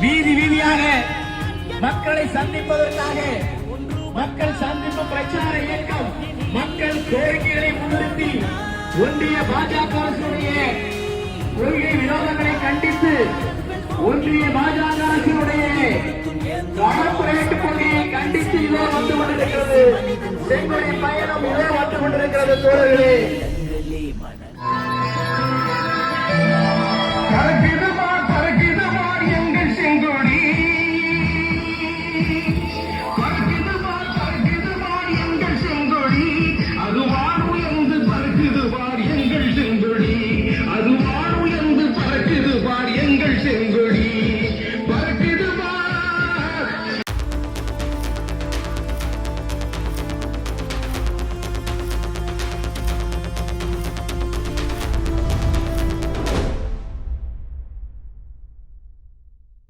வீதி வீதியாக மக்களை சந்திப்பதற்காக மக்கள் சந்திப்பு பிரச்சார இயக்கம் மக்கள் கோரிக்கைகளை முன்னிறுத்தி ஒன்றிய பாஜக அரசுடைய கொள்கை விரோதங்களை கண்டித்து ஒன்றிய பாஜக அரசினுடைய கார்ப்பரேட் கொள்கையை கண்டித்து இதோ வந்து கொண்டிருக்கிறது. செங்கோடை பயணம் இதோ வந்து கொண்டிருக்கிறது தோழர்களே.